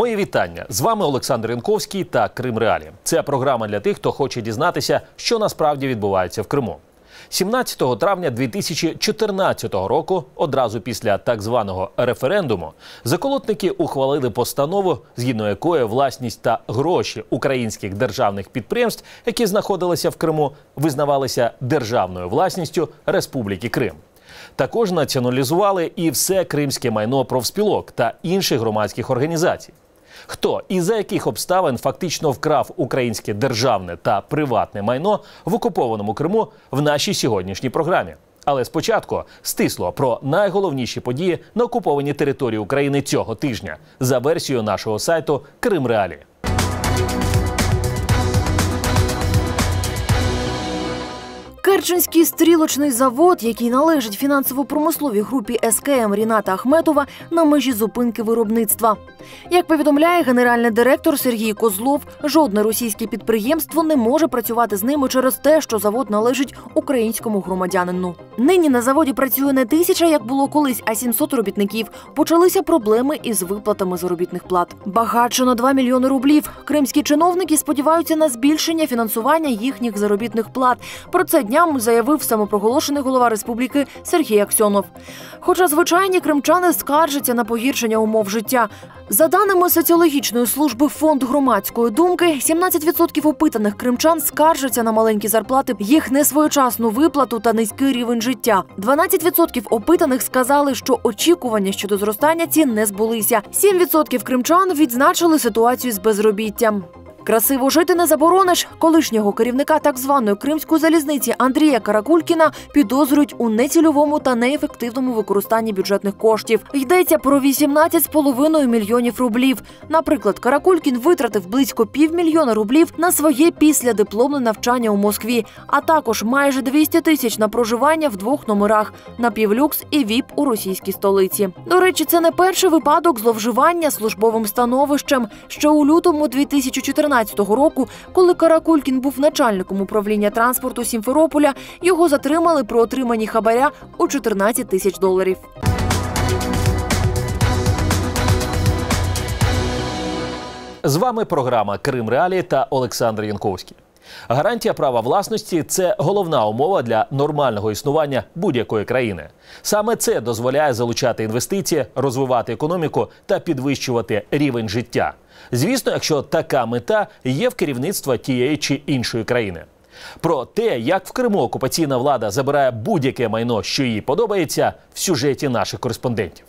Мої вітання з вами Олександр Янковський та Крим Реалі. Це програма для тих, хто хоче дізнатися, що насправді відбувається в Криму. 17 травня 2014 року, одразу після так званого референдуму, заколотники ухвалили постанову, згідно якої власність та гроші українських державних підприємств, які знаходилися в Криму, визнавалися державною власністю Республіки Крим. Також націоналізували і все кримське майно профспілок та інших громадських організацій. Хто і за яких обставин фактично вкрав українське державне та приватне майно в окупованому Криму в нашій сьогоднішній програмі? Але спочатку стисло про найголовніші події на окупованій території України цього тижня за версією нашого сайту Крим Реалі. Керченський стрілочний завод, який належить фінансово-промисловій групі СКМ Ріната Ахметова, на межі зупинки виробництва. Як повідомляє генеральний директор Сергій Козлов, жодне російське підприємство не може працювати з ними через те, що завод належить українському громадянину. Нині на заводі працює не тисяча, як було колись, а 700 робітників. Почалися проблеми із виплатами заробітних плат. Багатше на 2 мільйони рублів. Кримські чиновники сподіваються на збільшення фінансування їхніх заробітних плат. Про це днями заявив самопроголошений голова республіки Сергій Аксьонов. Хоча звичайні кримчани скаржаться на погіршення умов життя. За даними соціологічної служби фонд громадської думки, 17% опитаних кримчан скаржаться на маленькі зарплати, їх несвоєчасну виплату та низький рівень життя. 12% опитаних сказали, що очікування щодо зростання цін не збулися. 7% кримчан відзначили ситуацію з безробіттям. Красиво жити не заборониш. Колишнього керівника так званої кримської залізниці Андрія Каракулькіна підозрюють у нецільовому та неефективному використанні бюджетних коштів. Йдеться про 18,5 мільйонів рублів. Наприклад, Каракулькін витратив близько півмільйона рублів на своє післядипломне навчання у Москві, а також майже 200 тисяч на проживання в двох номерах на півлюкс і віп у російській столиці. До речі, це не перший випадок зловживання службовим становищем. Ще у лютому 2014 року, коли Каракулькін був начальником управління транспорту Сімферополя, його затримали про отримані хабаря у 14 тисяч доларів. З вами програма Крим Реалі та Олександр Янковський. Гарантія права власності це головна умова для нормального існування будь-якої країни. Саме це дозволяє залучати інвестиції, розвивати економіку та підвищувати рівень життя. Звісно, якщо така мета є в керівництва тієї чи іншої країни. Про те, як в Криму окупаційна влада забирає будь-яке майно, що їй подобається, в сюжеті наших кореспондентів.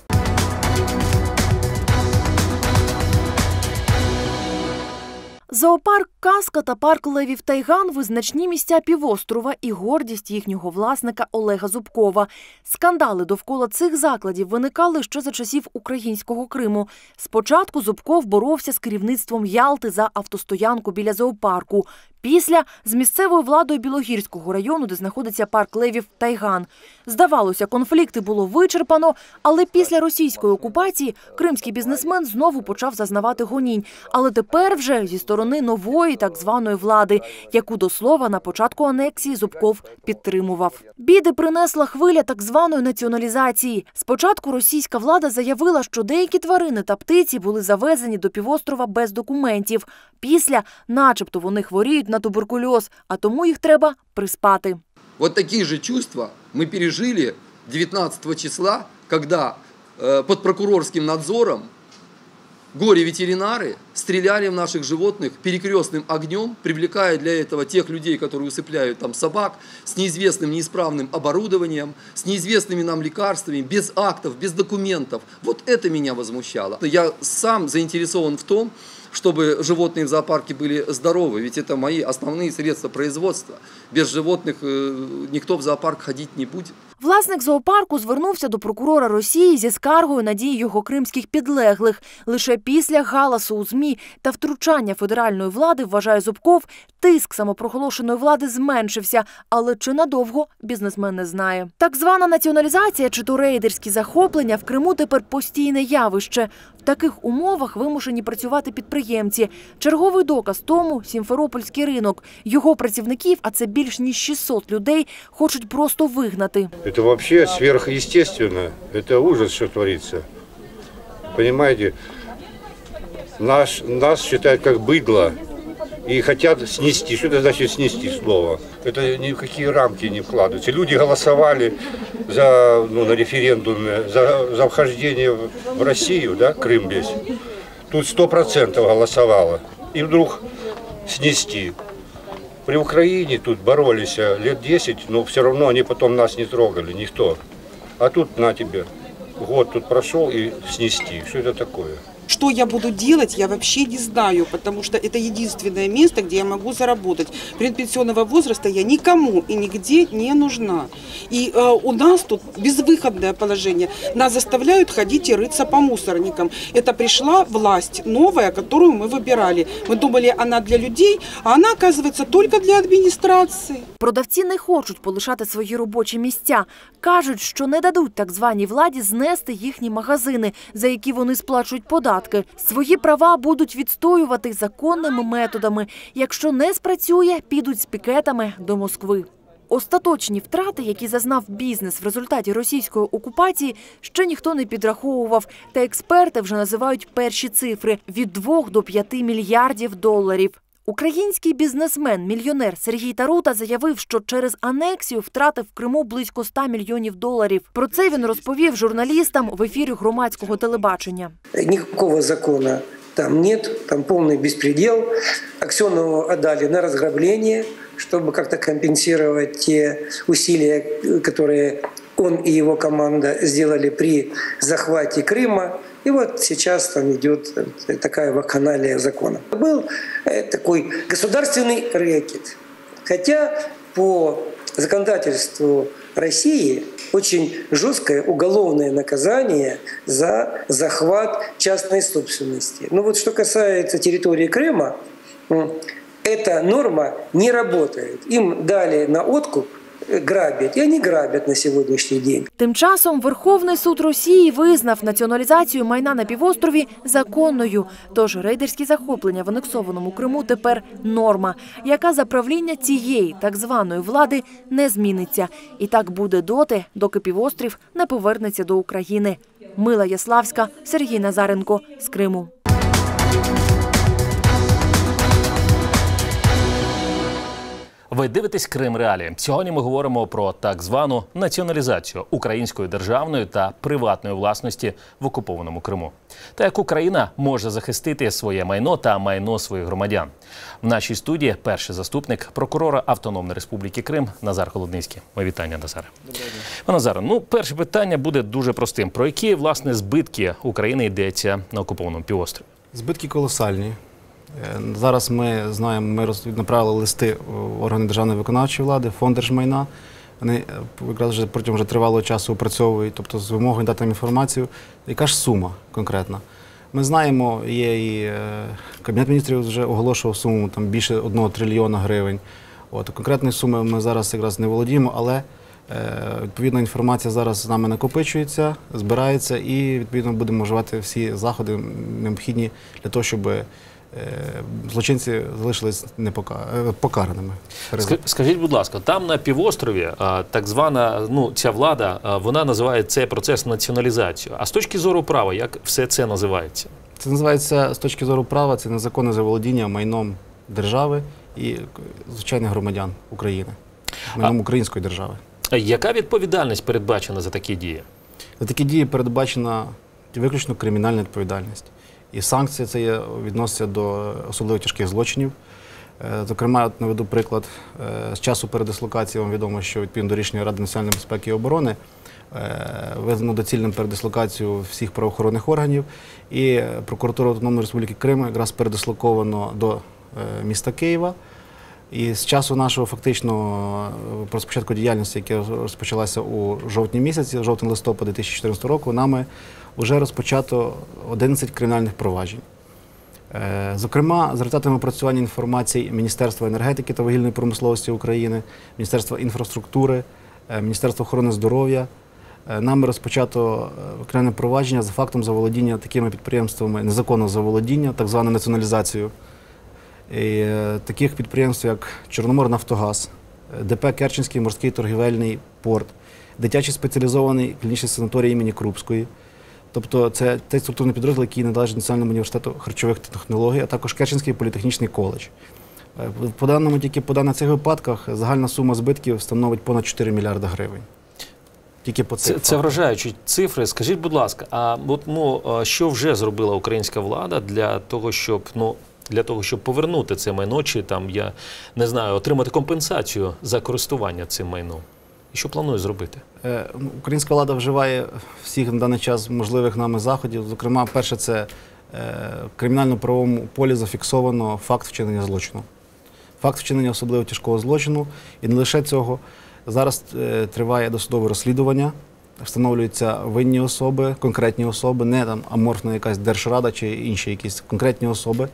Зоопарк Казка та парк Левів Тайган визначні місця півострова і гордість їхнього власника Олега Зубкова. Скандали довкола цих закладів виникали ще за часів українського Криму. Спочатку Зубков боровся з керівництвом Ялти за автостоянку біля зоопарку. Після з місцевою владою Білогірського району, де знаходиться парк Левів Тайган. Здавалося, конфлікти було вичерпано, але після російської окупації кримський бізнесмен знову почав зазнавати гонінь. Але тепер вже зі сторони нової так званої влади, яку до слова на початку анексії Зубков підтримував. Біди принесла хвиля так званої націоналізації. Спочатку російська влада заявила, що деякі тварини та птиці були завезені до півострова без документів. Після, начебто, вони хворіють на туберкульоз, а тому їх треба приспати. Вот такие же чувства мы пережили 19 числа, когда э, под прокурорским надзором горе-ветеринары стреляли в наших животных перекрестным огнем, привлекая для этого тех людей, которые усыпляют там собак, с неизвестным неисправным оборудованием, с неизвестными нам лекарствами, без актов, без документов. Вот это меня возмущало. Я сам заинтересован в том, чтобы животные в зоопарке были здоровы, ведь это мои основные средства производства. Без животных э, никто в зоопарк ходить не будет. Власник зоопарку звернувся до прокурора Росії зі скаргою на дії його кримських підлеглих. Лише після галасу у ЗМІ та втручання федеральної влади, вважає Зубков, тиск самопроголошеної влади зменшився, але чи надовго бізнесмен не знає. Так звана націоналізація чи то рейдерські захоплення в Криму тепер постійне явище. В таких умовах вимушені працювати підприємці. Черговий доказ тому Сімферопольський ринок. Його працівників, а це більш ніж 600 людей, хочуть просто вигнати. Это вообще сверхъестественно. Это ужас, что творится. Понимаете? Наш, нас считают как быдло и хотят снести. Что это значит снести слово? Это ни в какие рамки не вкладывается. Люди голосовали за, ну, на референдуме за, за вхождение в в Россию, да, Крым весь. Тут сто процентов голосовало. И вдруг снести. При Украине тут боролись а, лет 10, но все равно они потом нас не трогали, никто. А тут на тебе. Год тут прошел и снести. Что это такое? Что я буду делать, я вообще не знаю, потому что это единственное место, где я могу заработать. Предпенсионного возраста я никому и нигде не нужна. И э, у нас тут безвыходное положение. Нас заставляют ходить и рыться по мусорникам. Это пришла власть новая, которую мы выбирали. Мы думали, она для людей, а она, оказывается, только для администрации. Продавці не хочуть полишати свої робочі місця. Кажуть, що не дадуть так званій владі знести їхні магазини, за які вони сплачують податки. Свої права будуть відстоювати законними методами. Якщо не спрацює, підуть з пікетами до Москви. Остаточні втрати, які зазнав бізнес в результаті російської окупації, ще ніхто не підраховував. Та експерти вже називають перші цифри від 2 до 5 мільярдів доларів. Український бізнесмен, мільйонер Сергій Тарута заявив, що через анексію втратив в Криму близько 100 мільйонів доларів. Про це він розповів журналістам в ефірі громадського телебачення. Никакого закона там нет, там полный беспредел. Аксенову отдали на разграбление, чтобы как-то компенсировать те усилия, которые он и его команда сделали при захвате Крыма. И вот сейчас там идет э, такая вакханалия закона. Был э, такой государственный рэкет. Хотя по законодательству России очень жесткое уголовное наказание за захват частной собственности. Но вот что касается территории Крыма, эта норма не работает. Им дали на откуп э, грабить, и они грабят на сегодняшний день. Тим часом Верховний суд Росії визнав націоналізацію майна на півострові законною. Тож рейдерські захоплення в анексованому Криму тепер норма, яка за правління цієї так званої влади не зміниться. І так буде доти, доки півострів не повернеться до України. Мила Яславська, Сергій Назаренко з Криму. Ви дивитесь Крим Реалі. Сьогодні ми говоримо про так звану націоналізацію української державної та приватної власності в окупованому Криму. Та як Україна може захистити своє майно та майно своїх громадян. В нашій студії перший заступник прокурора Автономної Республіки Крим Назар Холодницький. Моє вітання, Назаре. Пане Назаре, ну перше питання буде дуже простим: про які власне збитки України йдеться на окупованому півострові? Збитки колосальні. Е, Зараз ми знаємо, ми направили листи в органи державної виконавчої влади, фонд держмайна. Вони е, якраз вже протягом вже тривалого часу опрацьовують, тобто з вимогою дати інформацію, яка ж сума конкретна. Ми знаємо, є і е, Кабінет міністрів вже оголошував суму там, більше 1 трильйона гривень. От, конкретної суми ми зараз якраз не володіємо, але відповідна інформація зараз з нами накопичується, збирається і відповідно будемо вживати всі заходи необхідні для того, щоб злочинці залишились непока- е, Скажіть, будь ласка, там на півострові так звана ну ця влада, вона називає цей процес націоналізацією. А з точки зору права, як все це називається? Це називається з точки зору права, це незаконне заволодіння майном держави і звичайних громадян України, майном української держави. А Яка відповідальність передбачена за такі дії? За такі дії передбачена виключно кримінальна відповідальність. І санкції це є, відносяться до особливо тяжких злочинів. Е, Зокрема, наведу приклад е, з часу передислокації вам відомо, що відповідно до рішення Ради національної безпеки і оборони е, визнано доцільним передислокацію всіх правоохоронних органів. І прокуратура Автономної Республіки Крим якраз передислоковано до міста Києва. І з часу нашого фактично е, розпочатку діяльності, яка розпочалася у жовтні місяці, жовтень-листопад 2014 року, нами вже розпочато 11 кримінальних проваджень. Е, Зокрема, за результатами опрацювання інформації Міністерства енергетики та вугільної промисловості України, Міністерства інфраструктури, е, Міністерства охорони здоров'я, е, нами розпочато кримінальне провадження за фактом заволодіння такими підприємствами, незаконного заволодіння, так звану націоналізацію. І, таких підприємств, як Чорноморнафтогаз, ДП Керченський морський торгівельний порт, дитячий спеціалізований клінічний санаторій імені Крупської, Тобто це той структурний підрозділ, який належить Національному університету харчових технологій, а також Керченський політехнічний коледж. Е, По даному тільки по даних цих випадках загальна сума збитків становить понад 4 мільярди гривень. Тільки по Це, цих це вражаючі цифри. Скажіть, будь ласка, а от ну що вже зробила українська влада для того, щоб ну для того, щоб повернути це майно, чи там я не знаю, отримати компенсацію за користування цим майном? І що планує зробити? Е, ну, Українська влада вживає всіх на даний час можливих нами заходів. Зокрема, перше, це е, кримінально-правовому полі зафіксовано факт вчинення злочину. Факт вчинення особливо тяжкого злочину. І не лише цього. Зараз е, триває досудове розслідування, встановлюються винні особи, конкретні особи, не там аморфна якась держрада чи інші якісь конкретні особи.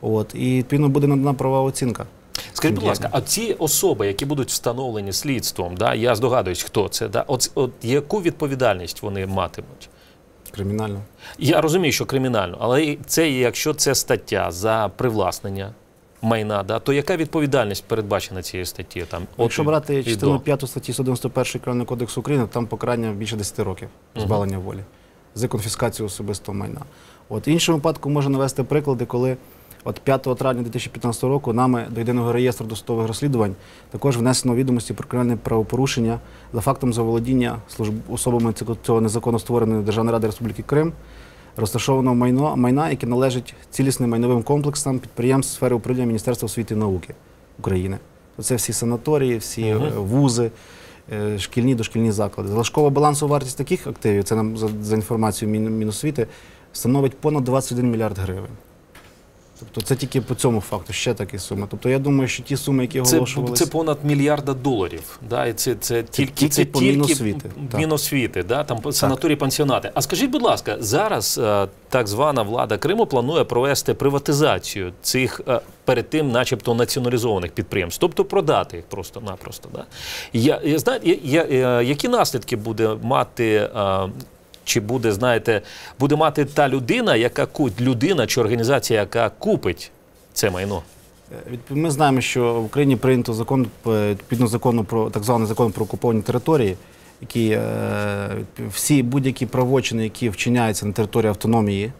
От, і відповідно буде надана правова оцінка. Скажіть, будь ласка, а ці особи, які будуть встановлені слідством, да, я здогадуюсь, хто це, да, от, от яку відповідальність вони матимуть? Кримінально. Я розумію, що кримінально, але це якщо це стаття за привласнення майна, да, то яка відповідальність передбачена цією статтєю? Там, Якщо і- брати частину 5 статті 191 Кримінального кодексу України, там покарання більше 10 років позбавлення волі за конфіскацію особистого майна. От в іншому випадку можна навести приклади, коли от 5 травня 2015 року нами до єдиного реєстру досудових розслідувань також внесено відомості про кримінальне правопорушення за фактом заволодіння служб особами цього- незаконно створеної Державної ради Республіки Крим. Розташованого майно, майна, яке належить цілісним майновим комплексам підприємств сфери управління Міністерства освіти і науки України. Це всі санаторії, всі е, вузи, е, шкільні дошкільні заклади. Залишкова балансова вартість таких активів, це нам за, за інформацією Міносвіти, становить понад 21 мільярд гривень. Тобто це тільки по цьому факту, ще такі суми. Тобто я думаю, що ті суми, які Це, оголошувалися... це понад мільярда доларів. Да? І це, це тільки, тільки це по Міносвіти. Міносвіти, да? там санаторії, пансіонати. А скажіть, будь ласка, зараз е, так звана влада Криму планує провести приватизацію цих е, перед тим, начебто, націоналізованих підприємств, тобто продати їх просто-напросто. Да? Я, я, я, я, е, які наслідки буде мати. Чи буде, знаєте, буде мати та людина, яка людина чи організація, яка купить це майно? Е, Ми знаємо, що в Україні прийнято закон е, відповідно закону про так званий закон про окуповані території, які е, всі будь-які правочини, які вчиняються на території автономії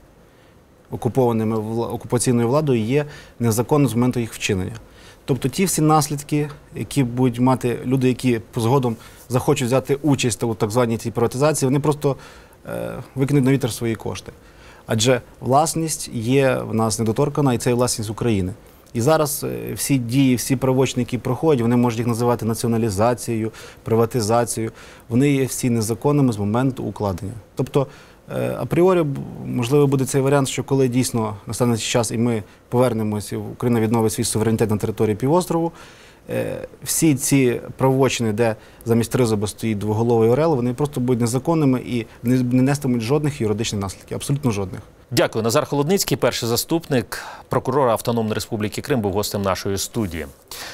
окупованими окупаційною владою, є незаконно з моменту їх вчинення. Тобто ті всі наслідки, які будуть мати люди, які згодом захочуть взяти участь у так званій цій приватизації, вони просто викинуть на вітер свої кошти. Адже власність є в нас недоторкана, і це є власність України. І зараз е, всі дії, всі правочини, які проходять, вони можуть їх називати націоналізацією, приватизацією. Вони є всі незаконними з моменту укладення. Тобто, е, апріорі, можливо, буде цей варіант, що коли дійсно настане час і ми повернемося, Україна відновить свій суверенітет на території півострову, е, всі ці правочини, де замість тризоба стоїть двоголовий орел, вони просто будуть незаконними і не нестимуть жодних юридичних наслідків, абсолютно жодних. Дякую. Назар Холодницький, перший заступник прокурора Автономної Республіки Крим, був гостем нашої студії.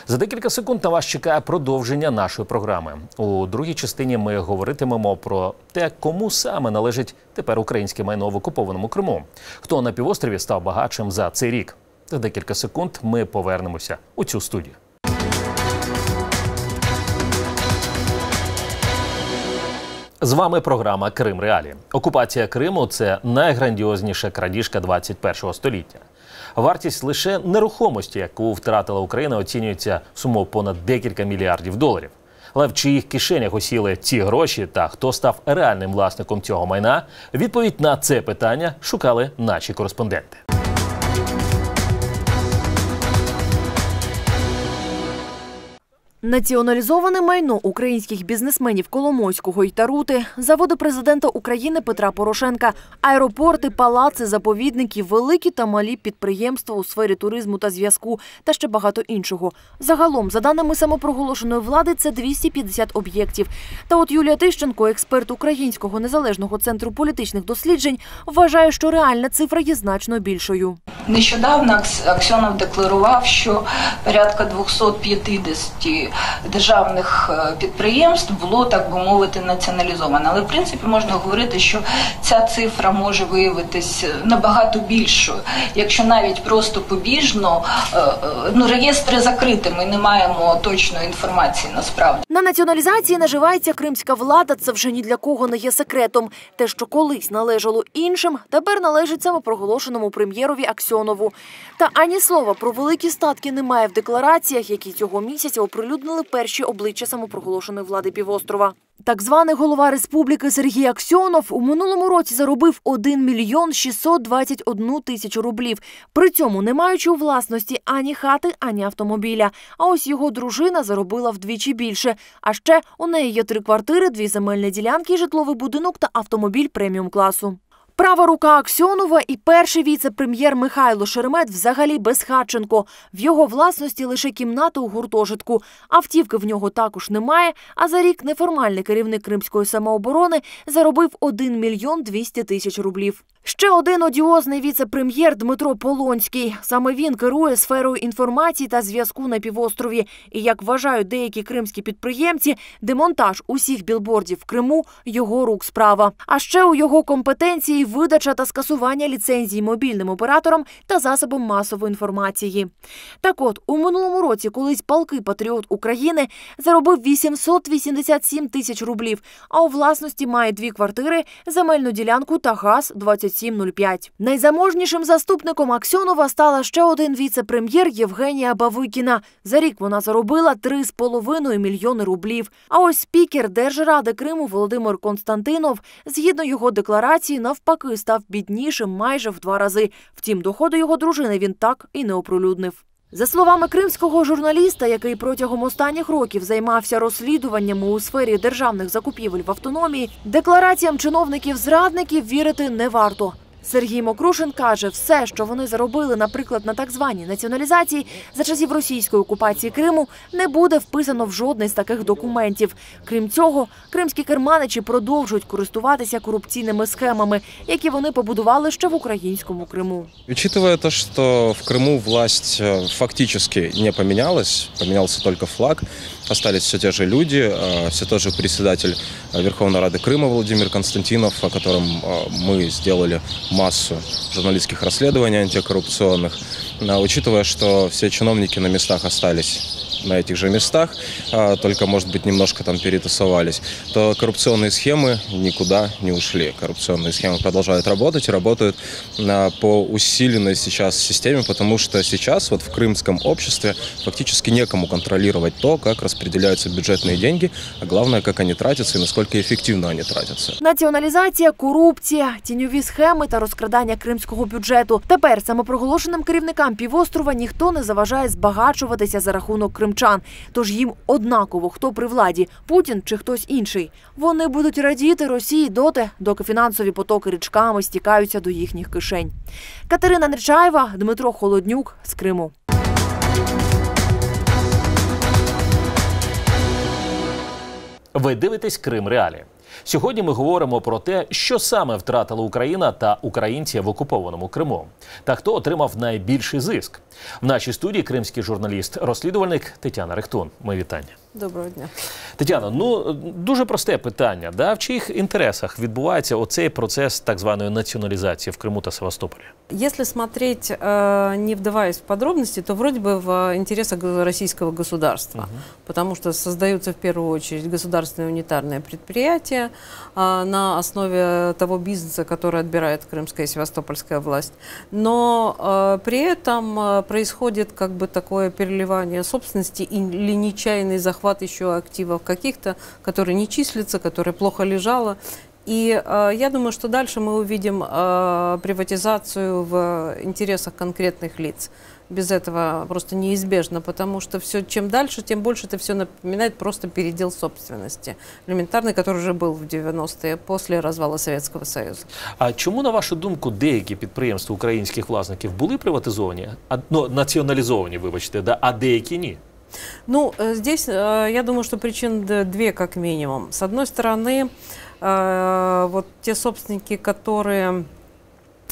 За декілька секунд на вас чекає продовження нашої програми. У другій частині ми говоритимемо про те, кому саме належить тепер українське майно в окупованому Криму. Хто на півострові став багатшим за цей рік? За декілька секунд ми повернемося у цю студію. З вами програма Крим Реалі. Окупація Криму це найграндіозніша крадіжка 21-го століття. Вартість лише нерухомості, яку втратила Україна, оцінюється суму понад декілька мільярдів доларів. Але в чиїх кишенях осіли ці гроші та хто став реальним власником цього майна? Відповідь на це питання шукали наші кореспонденти. Націоналізоване майно українських бізнесменів Коломойського й Тарути, заводи президента України Петра Порошенка, аеропорти, палаци, заповідники, великі та малі підприємства у сфері туризму та зв'язку та ще багато іншого. Загалом, за даними самопроголошеної влади, це 250 об'єктів. Та от Юлія Тищенко, експерт Українського незалежного центру політичних досліджень, вважає, що реальна цифра є значно більшою. Нещодавно Аксьонов декларував, що порядка 250 державних е, підприємств було так би мовити націоналізовано. Але в принципі можна говорити, що ця цифра може виявитись набагато більшою, якщо навіть просто побіжно е, е, ну реєстри закриті, ми не маємо точної інформації насправді. На націоналізації наживається кримська влада. Це вже ні для кого не є секретом. Те, що колись належало іншим, тепер належить самопроголошеному прем'єрові Аксьонову. Та ані слова про великі статки немає в деклараціях, які цього місяця оприлюднили перші обличчя самопроголошеної влади півострова. Так званий голова республіки Сергій Аксьонов у минулому році заробив 1 мільйон 621 тисячу рублів. При цьому не маючи у власності ані хати, ані автомобіля. А ось його дружина заробила вдвічі більше. А ще у неї є три квартири, дві земельні ділянки, житловий будинок та автомобіль преміум класу. Права рука Аксьонова і перший віце-прем'єр Михайло Шеремет взагалі безхатченко. В його власності лише кімната у гуртожитку. Автівки в нього також немає. А за рік неформальний керівник кримської самооборони заробив 1 мільйон 200 тисяч рублів. Ще один одіозний віце-прем'єр Дмитро Полонський. Саме він керує сферою інформації та зв'язку на півострові. І як вважають деякі кримські підприємці, демонтаж усіх білбордів в Криму його рук справа. А ще у його компетенції видача та скасування ліцензій мобільним операторам та засобам масової інформації. Так от у минулому році колись палкий патріот України заробив 887 тисяч рублів, а у власності має дві квартири, земельну ділянку та газ 2705. Найзаможнішим заступником Аксьонова стала ще один віце-прем'єр Євгенія Бавикіна. За рік вона заробила 3,5 мільйони рублів. А ось спікер Держради Криму Володимир Константинов, згідно його декларації, навпаки, став біднішим майже в два рази. Втім, доходи його дружини він так і не оприлюднив. За словами кримського журналіста, який протягом останніх років займався розслідуваннями у сфері державних закупівель в автономії, деклараціям чиновників-зрадників вірити не варто. Сергій Мокрушин каже, все, що вони заробили, наприклад, на так званій націоналізації за часів російської окупації Криму, не буде вписано в жодний з таких документів. Крім цього, кримські керманичі продовжують користуватися корупційними схемами, які вони побудували ще в українському Криму. Учитывая то, что в Крыму власть э, фактически не поменялась, поменялся только флаг, Остались все те же люди, э, все тот же председатель э, Верховной Рады Крыма Владимир Константинов, о котором э, мы сделали массу журналистских расследований антикоррупционных, учитывая, что все чиновники на местах остались на этих же местах, а, только, может быть, немножко там перетасовались, то коррупционные схемы никуда не ушли. Коррупционные схемы продолжают работать и работают а, по усиленной сейчас системе, потому что сейчас вот в крымском обществе фактически некому контролировать то, как распределяются бюджетные деньги, а главное, как они тратятся и насколько эффективно они тратятся. Націоналізація, корупція, тіньові схеми та розкрадання кримського бюджету. Тепер самопроголошеним керівникам півострова ніхто не заважає збагачуватися за рахунок кримчан. Тож їм однаково, хто при владі Путін чи хтось інший. Вони будуть радіти Росії доти, доки фінансові потоки річками стікаються до їхніх кишень. Катерина Нечаєва, Дмитро Холоднюк з Криму. Ви дивитесь Крим Реалі. Сьогодні ми говоримо про те, що саме втратила Україна та українці в окупованому Криму, та хто отримав найбільший зиск. В нашій студії кримський журналіст-розслідувальник Тетяна Рехтун. Ми вітання. Доброго дня. Тетяно, ну дуже просте питання. Да? В чиїх інтересах відбувається оцей процес так званої націоналізації в Криму та Севастополі? Если смотреть, э, не вдаваясь в подробности, то вроде бы в интересах г- российского государства, потому что создаются в первую очередь государственные унитарные предприятия а, на основе того бизнеса, который отбирает крымская и севастопольская власть. Но э, при этом э, происходит как бы такое переливание собственности или нечаянный захват еще активов каких-то, которые не числятся, которые плохо лежало. И э, я думаю, что дальше мы увидим э, приватизацию в интересах конкретных лиц. Без этого просто неизбежно, потому что все, чем дальше, тем больше это все напоминает просто передел собственности. Элементарный, который уже был в 90-е, после развала Советского Союза. А чому, на вашу думку, деякі підприємства українських власників були приватизовані, а, ну, націоналізовані, вибачте, да, а деякі ні? Ну, э, здесь, э, я думаю, что причин две как минимум. С одной стороны, э, вот те собственники, которые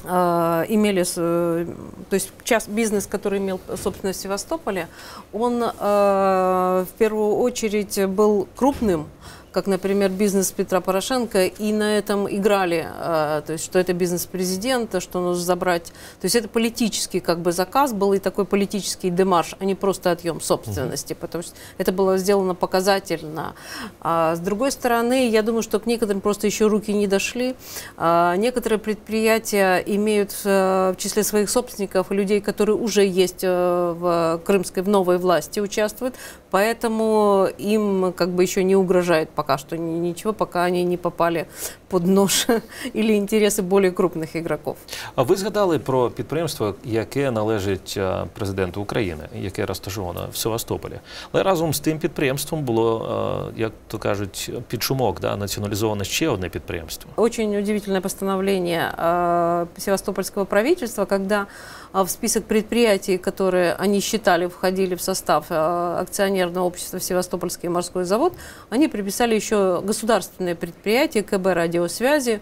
имели, то есть час, бизнес, который имел собственность в Севастополе, он в первую очередь был крупным, как, например, бизнес Петра Порошенко, и на этом играли, э, то есть что это бизнес президента, что нужно забрать. То есть это политический как бы заказ был и такой политический демарш, а не просто отъем собственности, потому что это было сделано показательно. А с другой стороны, я думаю, что к некоторым просто еще руки не дошли. А некоторые предприятия имеют э, в числе своих собственников людей, которые уже есть э, в крымской, в новой власти участвуют, поэтому им как бы еще не угрожает пока что ни- ничего, пока они не попали под нож или интересы более крупных игроков. А ви згадали про підприємство, яке належить е, президенту України, яке розташовано в Севастополі. Але разом з тим підприємством було, е, як то кажуть, під шумок, да, націоналізоване ще одне підприємство. Очень удивительное постановление э, севастопольского правительства, когда э, в список предприятий, которые они считали входили в состав э, акционерного общества Севастопольский морской завод, они приписали еще государственное предприятие КБ радиосвязи,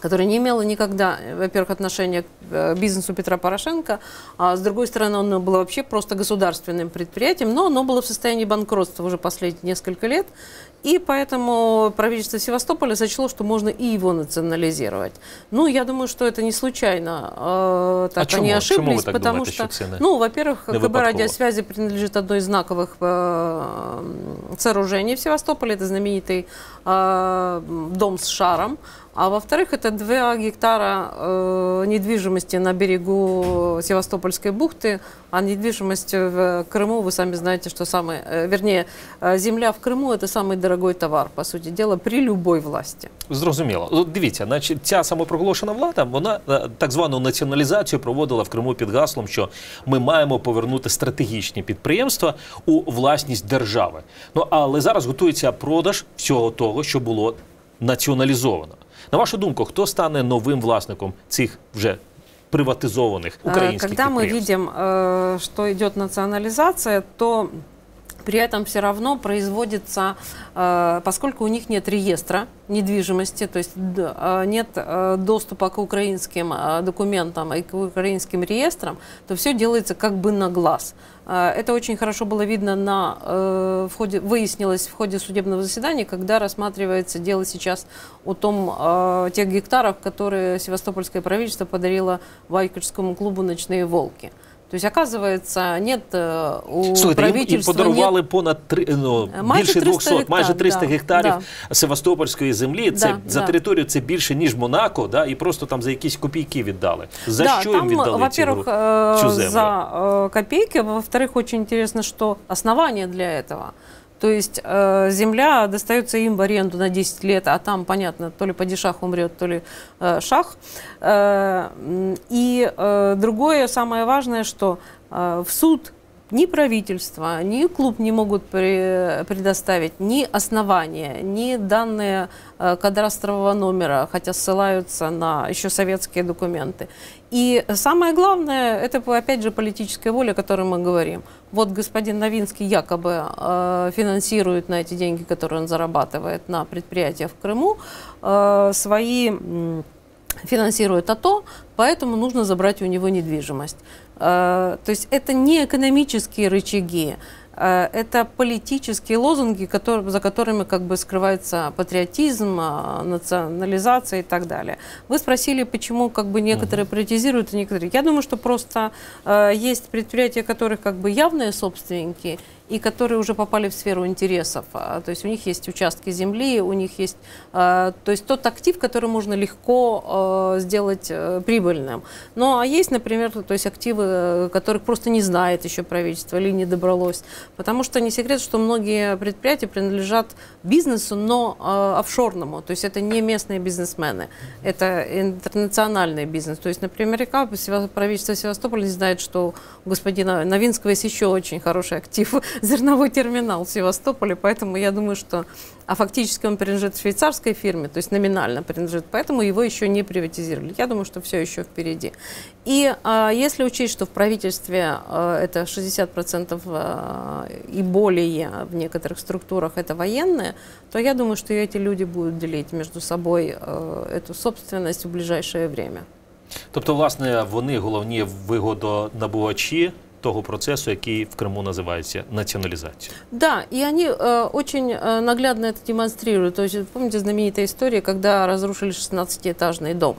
которое не имело никогда, во-первых, отношения к э, бизнесу Петра Порошенко, а с другой стороны, оно было вообще просто государственным предприятием, но оно было в состоянии банкротства уже последние несколько лет, и поэтому правительство Севастополя сочло, что можно и его национализировать. Ну, я думаю, что это не случайно. Э, так чему? они Чему ошиблись, так потому думаете, что, что це не- ну, во-первых, КБ радиосвязи принадлежит одной из знаковых э, сооружений в Севастополе, это знаменитый э, дом с шаром, а во-вторых, это 2 гектара э, недвижимости на берегу Севастопольской бухты, а недвижимость в Крыму, вы сами знаете, что самый, э, вернее, э, земля в Крыму это самый дорогой товар, по сути дела, при любой власти. Зрозуміло. От дивіться, значить, ця самопроголошена влада, вона е, так звану націоналізацію проводила в Криму під гаслом, що ми маємо повернути стратегічні підприємства у власність держави. Ну але зараз готується продаж всього того, що було націоналізовано. На вашу думку, хто стане новим власником цих вже приватизованих Э, українських Когда мы підприємств? видим, э, что идет национализация, то при этом все равно производится, э, поскольку у них нет реестра недвижимости, то есть э, нет э, доступа к украинским документам и к украинским реестрам, то все делается как бы на глаз. Это очень хорошо было видно на в ходе, выяснилось в ходе судебного заседания, когда рассматривается дело сейчас о том, э, тех гектарах, которые севастопольское правительство подарило Вайкачскому клубу «Ночные волки». То есть, оказывается, нет э, у Слухайте, їм- їм правительства подарували нет понад три, ну, Майже більше 300 200, майже гектар, 300 да, гектарів да. Севастопольської землі. Це Да, за да. територію це більше ніж Монако, да, і просто там за якісь копійки віддали. За да, що там, їм віддали ці, во-первых, гру- э, цю землю? за э, копейки, во-вторых, очень интересно, что основание для этого. То есть э, земля достается им в аренду на 10 лет, а там, понятно, то ли падишах умрет, то ли э, шах. Э, и э, другое, самое важное, что э, в суд ни правительство, ни клуб не могут предоставить ни основания, ни данные э, кадастрового номера, хотя ссылаются на еще советские документы. И самое главное, это опять же политическая воля, о которой мы говорим. Вот господин Новинский якобы э, финансирует на эти деньги, которые он зарабатывает на предприятиях в Крыму, э, свои финансирует АТО, поэтому нужно забрать у него недвижимость. Э, То есть это не экономические рычаги, э, это политические лозунги, которые, за которыми как бы скрывается патриотизм, а, национализация и так далее. Вы спросили, почему как бы некоторые приоритизируют, а некоторые. Я думаю, что просто э, есть предприятия, которых как бы явные собственники, и которые уже попали в сферу интересов. А, То есть у них есть участки земли, у них есть э, то есть тот актив, который можно легко э, сделать э, прибыльным. Ну а есть, например, то есть активы, э, которых просто не знает еще правительство или не добралось. Потому что не секрет, что многие предприятия принадлежат бизнесу, но офшорному. То есть это не местные бизнесмены, это интернациональный бизнес. То есть, например, река, правительство Севастополя не знает, что у господина Новинского есть еще очень хороший актив зерновой терминал в Севастополе, поэтому я думаю, что а фактически он принадлежит швейцарской фирме, то есть номинально принадлежит, поэтому его еще не приватизировали. Я думаю, что все еще впереди. И а, если учесть, что в правительстве а, это 60% а, и более в некоторых структурах это военные, то я думаю, что эти люди будут делить между собой а, эту собственность в ближайшее время. Тобто, власне, вони головні вигодонабувачі того процесу, який в Криму називається націоналізацією. Да, и они э, очень э, наглядно это демонстрируют. То есть, помните знаменитая история, когда разрушили 16-этажный дом?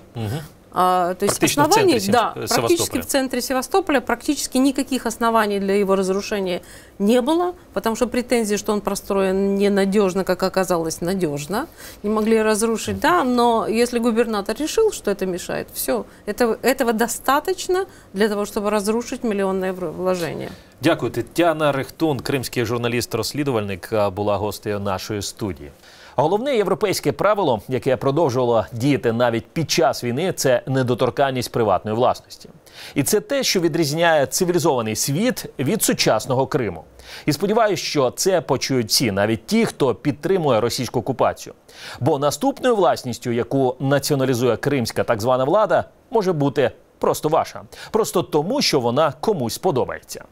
А, то есть Практично в оснований, центре да, Сев- практически Севастополя. в центре Севастополя практически никаких оснований для его разрушения не было, потому что претензии, что он простроен ненадежно, как оказалось, надежно, не могли разрушить, да, но если губернатор решил, что это мешает, все, это, этого достаточно для того, чтобы разрушить миллионное вр- вложение. Дякую, Тетяна Рехтун, кримський журналіст-розслідувальник, а, була гостею нашої студії. Головне європейське правило, яке продовжувало діяти навіть під час війни, це недоторканність приватної власності. І це те, що відрізняє цивілізований світ від сучасного Криму. І сподіваюся, що це почують всі, навіть ті, хто підтримує російську окупацію. Бо наступною власністю, яку націоналізує кримська так звана влада, може бути просто ваша, просто тому, що вона комусь подобається.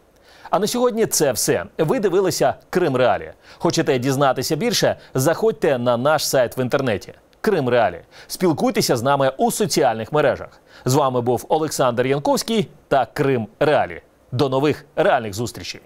А на сьогодні це все. Ви дивилися Крим Реалі. Хочете дізнатися більше? Заходьте на наш сайт в інтернеті. Крим Реалі. Спілкуйтеся з нами у соціальних мережах. З вами був Олександр Янковський та Крим Реалі. До нових реальних зустрічей.